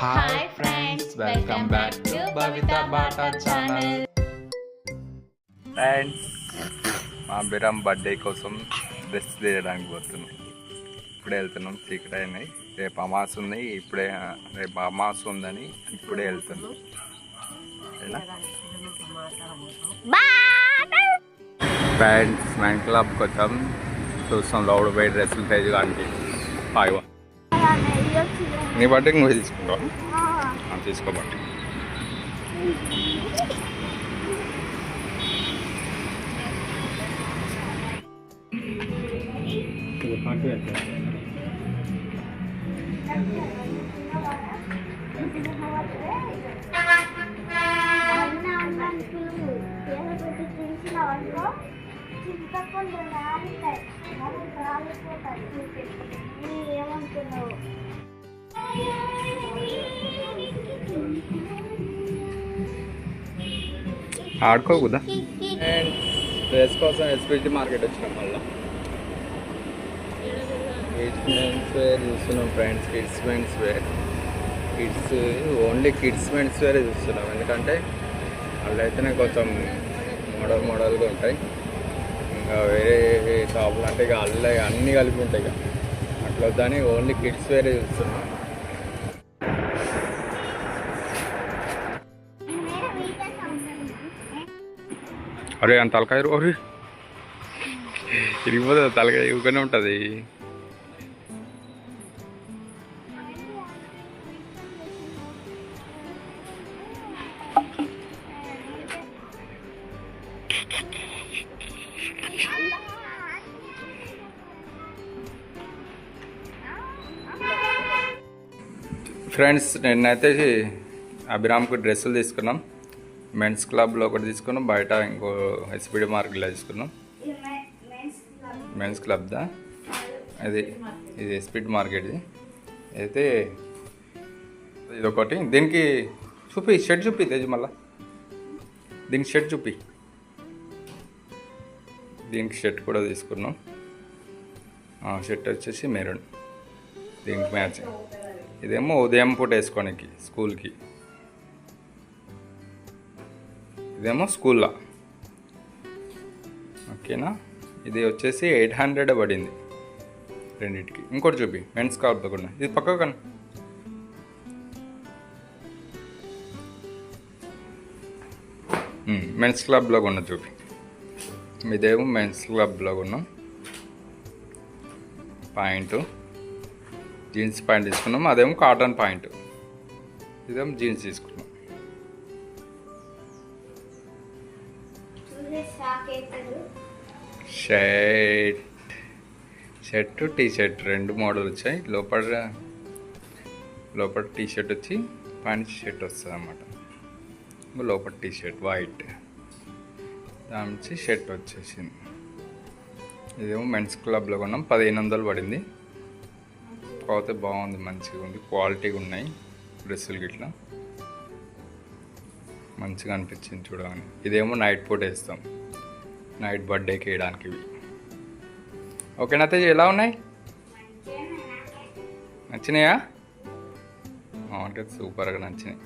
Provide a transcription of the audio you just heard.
Hi friends welcome back to Bhavitha Bata channel friends మా బిరం birthday కోసం dress తీయడానికి పోతున్నాం. ఇప్పుడే వెళ్తున్నాం. చీకటి అయినాయి. రేపు అమాస్ ఉంది. ఇప్పుడే రేపు అమాస్ ఉందని ఇప్పుడే వెళ్తున్నాం. ఫ్రెండ్స్ మ్యాన్ క్లబ్కి వచ్చాం చూస్తాం. లౌడ్ బై డ్రెస్సులు సైజు కానీ ఫైవ్ నీ బట్టి నువ్వు తీసుకుంటావా? తీసుకోబట్టి ఏమంటున్నావు ఆడుకోకుదా డ్రెస్ కోసం ఎస్పీటీ మార్కెట్ వచ్చినాం మళ్ళీ. మెన్స్ వేర్ చూస్తున్నాం friends kids men's wear kids only kids men's వేరే చూస్తున్నాం. ఎందుకంటే వాళ్ళు అయితేనే కొంచెం మోడల్ మోడల్గా ఉంటాయి. ఇంకా వేరే షాపులు అంటే ఇక అల్ల అన్నీ కలిపి ఉంటాయి ఇక. అట్లా వద్దని ఓన్లీ కిడ్స్ వేరే చూస్తున్నాం. అరే అంత తలకాయ అరే. తిరిగిపోతుంది తలకాయ ఇవ్వకనే ఉంటుంది. ఫ్రెండ్స్ నిన్నైతే అభిరామ్కి డ్రెస్సులు తీసుకున్నాం. మెన్స్ క్లబ్లో ఒకటి తీసుకున్నాం బయట ఇంకో ఎస్పీడి మార్కెట్లో తీసుకున్నాం. మెన్స్ క్లబ్దా అది ఇది ఎస్పీడ్ మార్కెట్ ఇది. అయితే ఇది ఒకటి దీనికి చూపి షర్ట్ చూపి తేజ్ మళ్ళా. దీనికి షర్ట్ చూపి. దీనికి షర్ట్ కూడా తీసుకున్నాం. షర్ట్ వచ్చేసి మెరూన్. దీనికి మ్యాచింగ్. ఇదేమో ఉదయం పూట వేసుకోనికి స్కూల్కి. ఇదేమో స్కూల్లో. ఓకేనా? ఇది వచ్చేసి ఎయిట్ హండ్రెడ్ పడింది రెండింటికి. ఇంకోటి చూపి మెన్స్ కావాలి కూడా ఇది పక్క కను మెన్స్ క్లబ్లో కొన్న చూపి. ఇదేమో మెన్స్ క్లబ్లో కొన్నాం పాయింట్. జీన్స్ ప్యాంట్ తీసుకున్నాం అదేమో కాటన్ పాయింట్. ఇదేమో జీన్స్ తీసుకున్నాం షర్ట్. షర్ట్ టీ షర్ట్ రెండు మోడల్ వచ్చాయి. లోపల లోపల టీ షర్ట్ వచ్చి ప్యాంట్ షర్ట్ వస్తుంది అన్నమాట. లోపల టీ షర్ట్ వైట్. దాని నుంచి షర్ట్ వచ్చేసింది. ఇదేమో మెన్స్ క్లబ్లో కొన్నాం. పదిహేను వందలు పడింది. కాకపోతే బాగుంది మంచిగా ఉంది. క్వాలిటీగా ఉన్నాయి. డ్రెస్సులు గిట్లా. మంచిగా అనిపించింది చూడగానే. ఇదేమో నైట్ పూట వేస్తాం. నైట్ బర్త్డేకి వేయడానికి ఇవి. ఓకేనా తేజ్ ఎలా ఉన్నాయి? నచ్చినాయా? అంటే సూపర్గా నచ్చినాయి.